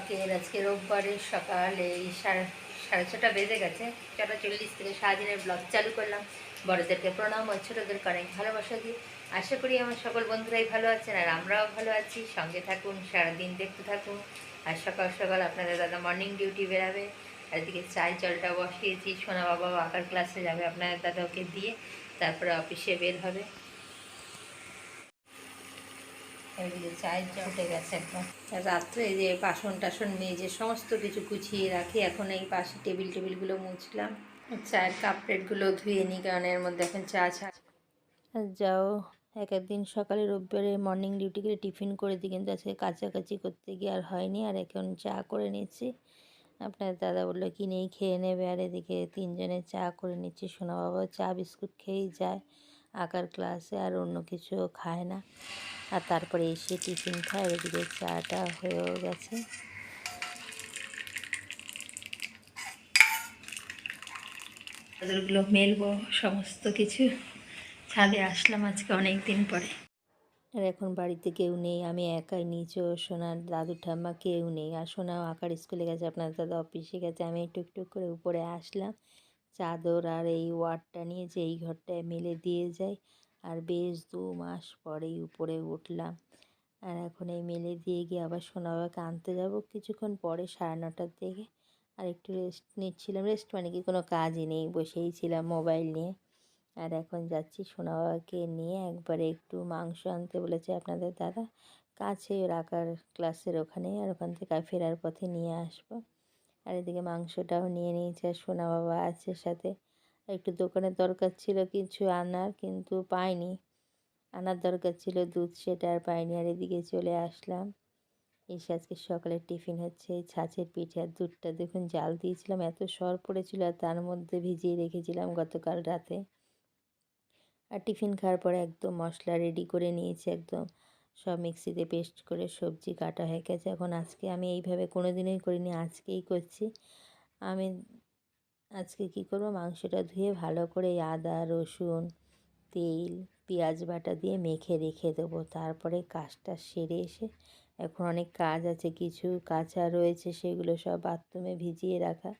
শখের আজকে রোববারের সকাল, এই সাড়ে সাড়ে ছটা বেজে গেছে। ছটা চল্লিশ থেকে সারাদিনের ব্লগ চালু করলাম। বড়দেরকে প্রণাম ও ছোটোদেরকে অনেক ভালোবাসা দিই আশা করি আমার সকল বন্ধুরাই ভালো আছেন আর আমরাও ভালো আছি। সঙ্গে থাকুন, সারাদিন দেখতে থাকুন। আর সকাল সকাল আপনাদের দাদা মর্নিং ডিউটি বেরাবে। আর এদিকে চাই জলটা বসিয়েছি। সোনা বাবা আঁকার ক্লাসে যাবে আপনাদের দাদা ওকে দিয়ে। তারপরে অফিসে বের হবে। গেছে রাত্রে যে বাসন টাসন মেজে সমস্ত কিছু গুছিয়ে রাখি। এখন এই পাশে টেবিল টেবিলগুলো মুছলাম। চায়ের কাপ প্লেটগুলো ধুয়ে নিই, কারণ এর মধ্যে এখন চা ছা। যাও, এক একদিন সকালে রোববারে মর্নিং ডিউটি করে টিফিন করে দিই, কিন্তু আজকে কাছাকাছি করতে গিয়ে আর হয়নি, আর এখন চা করে নিচ্ছি। আপনার দাদা বলল কিনেই খেয়ে নেবে। আর এদিকে তিনজনে চা করে নিচ্ছি। সোনা বাবা চা, বিস্কুট খেয়েই যায়। আঁকার ক্লাসে আর অন্য কিছু খায় না। আর তারপরে এসে টিফিন খায় এদিকে চাটা হয়েও গেছে। চাদরগুলো মেলবো সমস্ত কিছু ছাদে আসলাম আজকে অনেক দিন পরে। আর এখন বাড়িতে কেউ নেই আমি একাই নিচে সোনার দাদু ঠাম্মা কেউ নেই। আর সোনাও আঁকার স্কুলে গেছে আপনার দাদা অফিসে গেছে আমি টুক টুক করে উপরে আসলাম। চাদর আর এই ওয়ারটা নিয়ে যে এই ঘরটায় মেলে দিয়ে যাই। আর বেশ দু মাস পরেই উপরে উঠলাম। আর এখন এই মেলে দিয়ে গিয়ে আবার সোনা বাবাকে আনতে যাব কিছুক্ষণ পরে সাড়ে নটার দিকে। আর একটু রেস্ট নিচ্ছিলাম। রেস্ট মানে কি? কোনো কাজই নেই। বসেই ছিলাম মোবাইল নিয়ে। আর এখন যাচ্ছি সোনা বাবাকে নিয়ে একবারে একটু মাংস আনতে বলেছে আপনাদের দাদা। কাছে রাখার ক্লাসের ওখানে আর ওখান থেকে ফেরার পথে নিয়ে আসব। আর এদিকে মাংসটাও নিয়ে নিয়েছে, আর সোনা বাবা আছে সাথে। একটু দোকানের দরকার ছিল কিছু আনার, কিন্তু পাইনি। আনার দরকার ছিল দুধ, সেটা আর পাইনি। আর এদিকে চলে আসলাম। এসে আজকে সকালে টিফিন হচ্ছে, এই ছাঁচের পিঠে আর দুধটা দেখুন জাল দিয়েছিলাম, এত সর পড়েছিল আর তার মধ্যে ভিজিয়ে রেখেছিলাম গতকাল রাতে। আর টিফিন খাওয়ার পরে একদম মশলা রেডি করে নিয়েছি, একদম সব মিক্সিতে পেস্ট করে সবজি কাটা হয়ে গেছে। এখন আজকে আমি এইভাবে কোনো দিনই করিনি, আজকেই করছি। আমি আজকে কি করব? মাংসটা ধুয়ে ভালো করে আদা, রসুন, তেল, পেঁয়াজ বাটা দিয়ে মেখে রেখে দেবো। তারপরে কাজটা সেরে এসে এখন অনেক কাজ আছে, কিছু কাঁচা রয়েছে সেগুলো সব বাথরুমে ভিজিয়ে রাখা।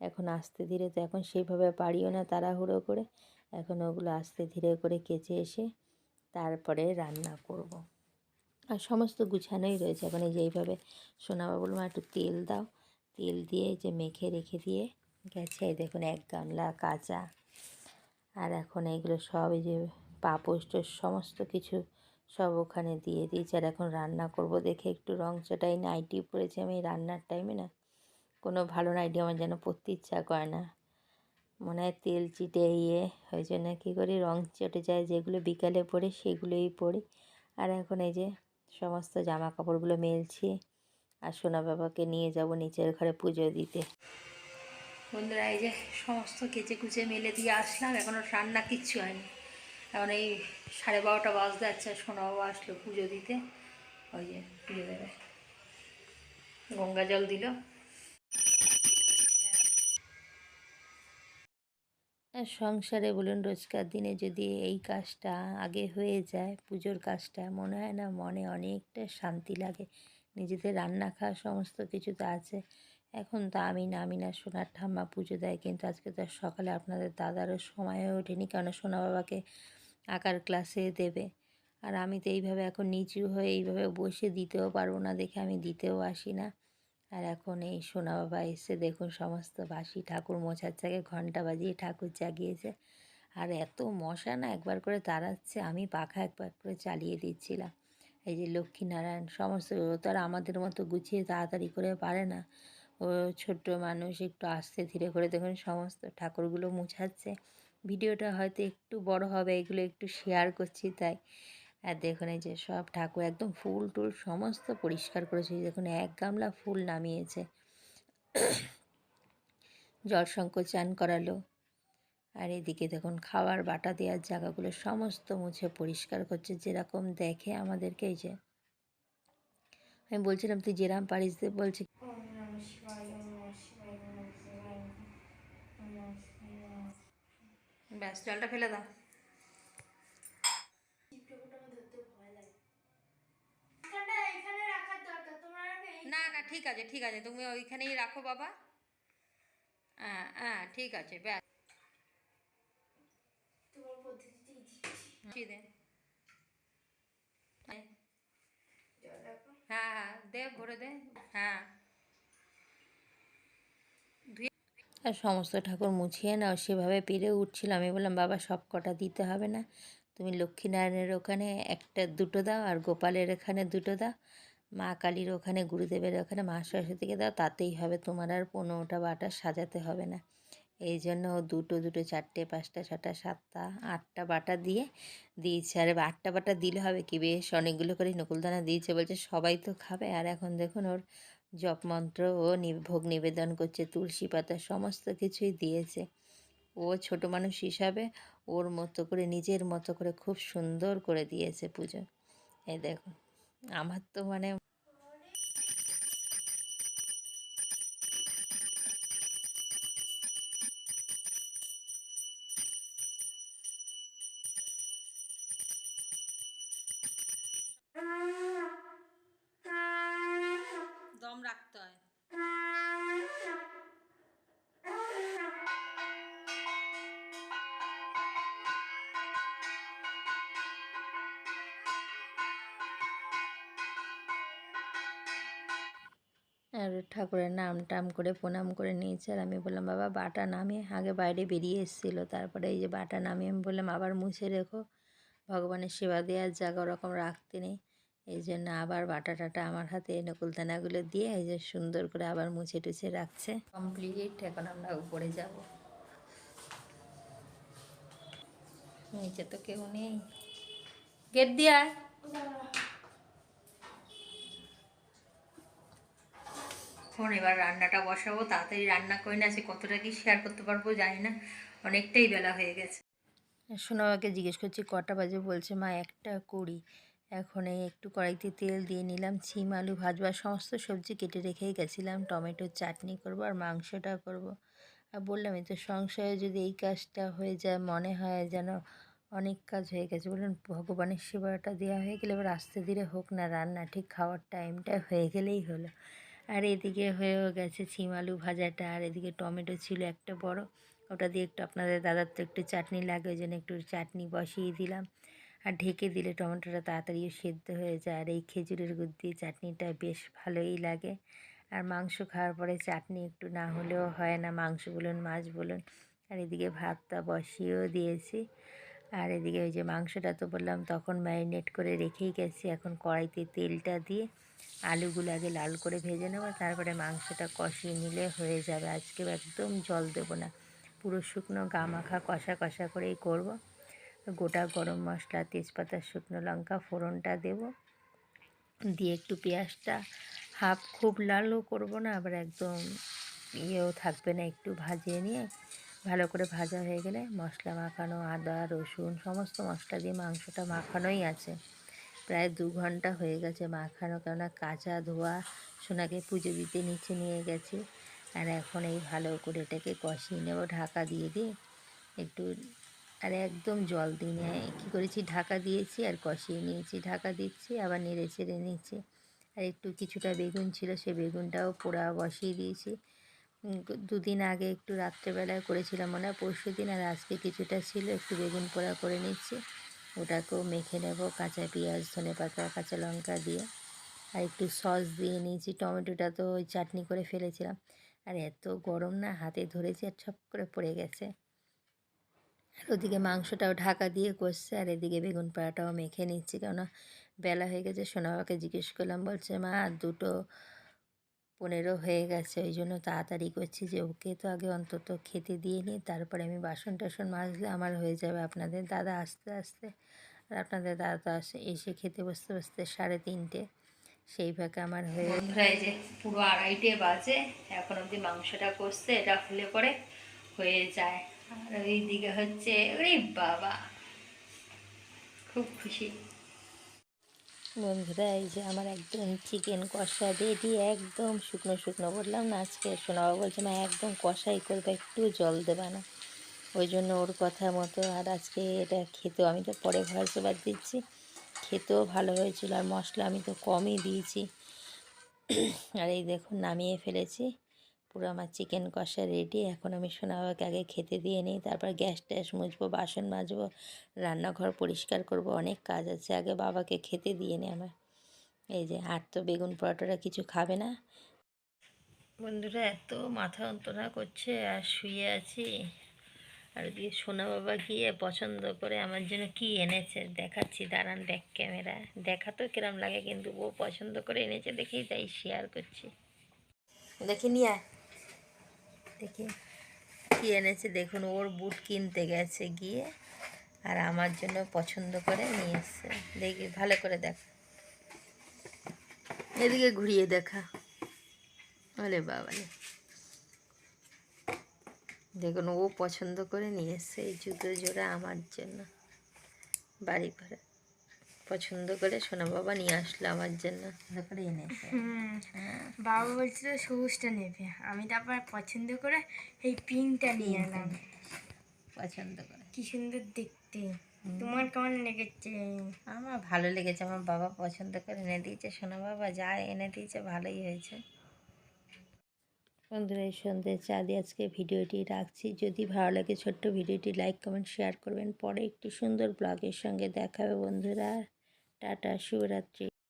এখন আস্তে ধীরে তো এখন সেইভাবে পারিও না তাড়াহুড়ো করে। এখন ওগুলো আস্তে ধীরে করে কেচে এসে তারপরে রান্না করব। আর সমস্ত গুছানোই রয়েছে। এখন এই যে এইভাবে সোনাবা বলব একটু তেল দাও। তেল দিয়ে যে মেখে রেখে দিয়ে গেছে। দেখুন এক গামলা কাঁচা। আর এখন এইগুলো সব এই যে পাপোশ সমস্ত কিছু সব ওখানে দিয়ে দিয়েছি। আর এখন রান্না করব দেখে একটু রং চটাই। নাইটি পরেছি আমি রান্নার টাইমে না। কোনো ভালো নাইটি আমার যেন পরতে ইচ্ছা করে না। মনে হয় তেল চিটে ইয়ে। ওই জন্য কী করি? রং চটে যায়। যেগুলো বিকালে পরে সেগুলোই পড়ি আর এখন এই যে সমস্ত জামা কাপড়গুলো মেলছি আর সোনা বাবাকে নিয়ে যাব নিচের ঘরে পুজো দিতে। বন্ধুরা, এই যে সমস্ত কেচে কুচে মেলে দিয়ে আসলাম এখনও রান্না কিচ্ছু হয়নি। এখন এই সাড়ে বারোটা বাজতে যাচ্ছে সোনা বাবা আসলো পুজো দিতে। ওই যে পুজো দেবে। গঙ্গা জল দিল। সংসারে বলুন, রোজকার দিনে যদি এই কাজটা আগে হয়ে যায়, পুজোর কাজটা, মনে হয় না মনে অনেকটা শান্তি লাগে। নিজেদের রান্না খাওয়া সমস্ত কিছু তো আছে। এখন তো আমি না আমি না, সোনার ঠাম্মা পুজো দেয়, কিন্তু আজকে তো সকালে আপনাদের দাদারও সময় হয়ে ওঠেনি, কেন সোনা বাবাকে আঁকার ক্লাসে দেবে? আর আমি তো এইভাবে এখন নিচু হয়ে এইভাবে বসে দিতেও পারব না, দেখে আমি দিতেও আসি না। আর এখন এই সোনা বাবা এসে দেখুন সমস্ত বাসি ঠাকুর মোছার জায়গায় ঘণ্টা বাজিয়ে ঠাকুর জাগিয়েছে। আর এত মশা না একবার করে তাড়াচ্ছে আমি পাখা একবার করে চালিয়ে দিচ্ছিলাম। এই যে লক্ষ্মীনারায়ণ, সমস্ত ও তো আর আমাদের মতো গুছিয়ে তাড়াতাড়ি করে পারে না। ও ছোট্ট মানুষ একটু আস্তে ধীরে করে দেখুন সমস্ত ঠাকুরগুলো মুছাচ্ছে। ভিডিওটা হয়তো একটু বড় হবে, এগুলো একটু শেয়ার করছি তাই। আর দেখুন এই যে সব ঠাকুর একদম ফুল টুল সমস্ত পরিষ্কার করেছে। দেখুন এক গামলা ফুল নামিয়েছে। জল চান করালো। আর এদিকে দেখুন খাবার বাটা দেওয়ার জায়গাগুলো সমস্ত মুছে পরিষ্কার করছে। যেরকম দেখে আমাদেরকে এই যে আমি বলছিলাম, তুই যেরাম পারিস বলছে। ব্যাস, জলটা ফেলে দাও না না ঠিক আছে ঠিক আছে। তুমি ওইখানেই রাখো বাবা। হ্যাঁ হ্যাঁ ঠিক আছে ব্যাস। হ্যাঁ হ্যাঁ দে ভরে দে। হ্যাঁ। আর সমস্ত ঠাকুর মুছিয়ে নাও। সেভাবে পেরে উঠছিল আমি বললাম বাবা সব কটা দিতে হবে না। তুমি লক্ষ্মীনারায়ণের ওখানে একটা দুটো দাও আর গোপালের এখানে দুটো দাও। মা কালীর ওখানে, গুরুদেবের ওখানে, মা সরস্বতীকে দাও, তাতেই হবে তোমার আর পনেরোটা বাটা সাজাতে হবে না। এই জন্য দুটো দুটো, চারটে, পাঁচটা, ছটা, সাতটা, আটটা বাটা দিয়ে দিয়েছে। আর আটটা বাটা দিলে হবে কি বেশ অনেকগুলো করে নকুলদানা দিয়েছে বলছে, সবাই তো খাবে। আর এখন দেখুন ওর জপমন্ত্র ও ভোগ নিবেদন করছে, তুলসী পাতা সমস্ত কিছুই দিয়েছে। ও ছোট মানুষ হিসাবে ওর মতো করে, নিজের মতো করে খুব সুন্দর করে দিয়েছে পুজো। এই দেখুন। আমার তো মানে দম রাখতে আর ঠাকুরের নাম টাম করে প্রণাম করে নিয়েছে। আর আমি বললাম, বাবা, বাটা নামে আগে বাইরে বেরিয়ে এসেছিল। তারপরে এই যে বাটা নামে আমি বললাম, আবার মুছে রেখো। ভগবানের সেবা দেওয়ার জায়গা ওরকম রাখতে নেই। এই জন্য আবার বাটা টাটা আমার হাতে নকুলদানাগুলো দিয়ে এই যে সুন্দর করে আবার মুছে টুছে রাখছে। কমপ্লিট। এখন আমরা উপরে যাব। নিচে তো কেউ নেই। গেট দিয়া এখন এবার রান্নাটা বসাবো, তাড়াতাড়ি রান্না করে না সে কতটা কি শেয়ার করতে পারব জানি না, অনেকটাই বেলা হয়ে গেছে। সোনাবাকে জিজ্ঞেস করছি কটা বাজে বলছে, মা একটা কুড়ি। এখন এই একটু কড়াইতে তেল দিয়ে নিলাম, ছিম, আলু ভাজবা, সমস্ত সবজি কেটে রেখেই গেছিলাম, টমেটোর চাটনি করব আর মাংসটা করব। আর বললাম এই তো সংসারে যদি এই কাজটা হয়ে যায়, মনে হয় যেন অনেক কাজ হয়ে গেছে। বললেন ভগবানের সেবাটা দেওয়া হয়ে গেলে এবার আস্তে ধীরে হোক না রান্না, ঠিক খাওয়ার টাইমটা হয়ে গেলেই হলো। আর এদিকে হয়েও গেছে ছিম আলু ভাজাটা, আর এদিকে টমেটো ছিল একটা বড়। ওটা দিয়ে একটু আপনাদের দাদার তো একটু চাটনি লাগে, ওই জন্য একটু চাটনি বসিয়ে দিলাম। আর ঢেকে দিলে টমেটোটা তাড়াতাড়িও সেদ্ধ হয়ে যায়, আর এই খেজুরের গুড় দিয়ে চাটনিটা বেশ ভালোই লাগে। আর মাংস খাওয়ার পরে চাটনি একটু না হলেও হয় না, মাংস বলুন, মাছ বলুন। আর এদিকে ভাতটা বসিয়েও দিয়েছি। আর এদিকে ওই যে মাংসটা তো বললাম, তখন ম্যারিনেট করে রেখেই গেছি, এখন কড়াইতে তেলটা দিয়ে। আলুগুলো আগে লাল করে ভেজে নেব, তারপরে মাংসটা কষিয়ে নিলে হয়ে যাবে। আজকে একদম জল দেবো না, পুরো শুকনো গা মাখা কষা কষা করেই করব। গোটা গরম মশলা, তেজপাতা, শুকনো লঙ্কা, ফোড়নটা দেব। দিয়ে একটু পেঁয়াজটা হাফ খুব লালও করব না, আবার একদম ইয়েও থাকবে না, একটু ভাজিয়ে নিয়ে। ভালো করে ভাজা হয়ে গেলে মশলা মাখানো, আদা, রসুন, সমস্ত মশলা দিয়ে মাংসটা মাখানোই আছে। প্রায় দু ঘণ্টা হয়ে গেছে মাখানো, কেননা কাঁচা ধোয়া সোনাকে পুজো দিতে নিচে নিয়ে গেছে। আর এখন এই ভালো করে এটাকে কষিয়ে নেব, ঢাকা দিয়ে দিয়ে। একটু, আর একদম জল দিয়ে কী করেছি? ঢাকা দিয়েছি আর কষিয়ে নিয়েছি, ঢাকা দিচ্ছি, আবার নেড়ে চেড়ে নিচ্ছি। আর একটু কিছুটা বেগুন ছিল, সে বেগুনটাও পোড়া বসিয়ে দিয়েছি। দুদিন আগে একটু রাত্রেবেলায় করেছিলাম মনে হয় পরশু দিন আর আজকে কিছুটা ছিল, একটু বেগুন পোড়া করে নিচ্ছি। ওটাকেও মেখে নেব, কাঁচা পেঁয়াজ, ধনে পাতা, কাঁচা লঙ্কা দিয়ে। আর একটু সস দিয়ে নিয়েছি, টমেটোটা তো ওই চাটনি করে ফেলেছিলাম। আর এত গরম না, হাতে ধরেছি আর ছপ করে পড়ে গেছে। আর ওদিকে মাংসটাও ঢাকা দিয়ে কষছে, আর এদিকে বেগুন পাড়াটাও মেখে নিচ্ছি। কেননা বেলা হয়ে গেছে সোনাবাকে জিজ্ঞেস করলাম, বলছে, মা, দুটো পনেরো হয়ে গেছে, ওই জন্য তাড়াতাড়ি করছি যে ওকে তো আগে অন্তত খেতে দিয়ে নিই, তারপরে আমি বাসন টাসন মাজলে আমার হয়ে যাবে আপনাদের দাদা আস্তে আস্তে। আর আপনাদের দাদা তো আসে, এসে খেতে বসতে বসতে সাড়ে তিনটে, সেই ফাঁকে আমার হয়ে এই যে পুরো আড়াইটে বাজে, এখন অবধি মাংসটা কষছে, এটা খুলে পরে হয়ে যায়। আর ওই দিকে হচ্ছে, ওরে বাবা, খুব খুশি। বন্ধুরা, এই যে আমার একদম চিকেন কষা রেডি একদম শুকনো শুকনো বললাম না, আজকে শোনাবো বলছে, মা, একদম কষাই করবে, একটু জল দেবা না। ওই জন্য ওর কথা মতো, আর আজকে এটা খেতেও আমি তো পরে ভয়েস ওভার দিচ্ছি। খেতেও ভালো হয়েছিল, আর মশলা আমি তো কমই দিয়েছি। আর এই দেখুন, নামিয়ে ফেলেছি। পুরো আমার চিকেন কষা রেডি এখন আমি সোনাবাবাকে আগে খেতে দিয়ে নিই তারপর গ্যাস ট্যাস মুছবো বাসন মাজবো রান্নাঘর পরিষ্কার করব অনেক কাজ আছে আগে বাবাকে খেতে দিয়ে নিই আমার। এই যে আর তো বেগুন পরোটাটা কিছু খাবে না। বন্ধুরা এত মাথা যন্ত্রণা করছে আর শুয়ে আছি। আর দিয়ে সোনা বাবা গিয়ে পছন্দ করে আমার জন্য কি এনেছে দেখাচ্ছি দাঁড়ান দেখ ক্যামেরা দেখা তো কিরম লাগে কিন্তু ও পছন্দ করে এনেছে দেখেই তাই শেয়ার করছি। দেখে নিয়ে দেখি কি এনেছে? দেখুন, ওর বুট কিনতে গেছে গিয়ে আর আমার জন্য পছন্দ করে নিয়ে এসছে দেখি, ভালো করে দেখ। এদিকে ঘুরিয়ে দেখা। বলে বাবালে। দেখুন, ও পছন্দ করে নিয়ে এসছে এই জুতো জোড়া আমার জন্য। বাড়ি ঘরে পছন্দ করে সোনা বাবা নিয়ে আসলো আমার জন্য। করে এনেছে। হ্যাঁ। বাবা বলছিল সবুজটা নেবে। আমি তারপর পছন্দ করে এই পিঙ্কটা নিয়ে এলাম পছন্দ করে। কি সুন্দর দেখতে। তোমার কেমন লেগেছে? আমার ভালো লেগেছে। আমার বাবা পছন্দ করে এনে দিয়েছে। সোনা বাবা যা এনে দিয়েছে ভালোই হয়েছে। বন্ধুরা এই সন্ধ্যে চা দিয়ে আজকে ভিডিওটি রাখছি। যদি ভালো লাগে ছোট্ট ভিডিওটি লাইক কমেন্ট শেয়ার করবেন। পরে একটি সুন্দর ব্লগের সঙ্গে দেখাবে বন্ধুরা। টাটা শুভরাত্রি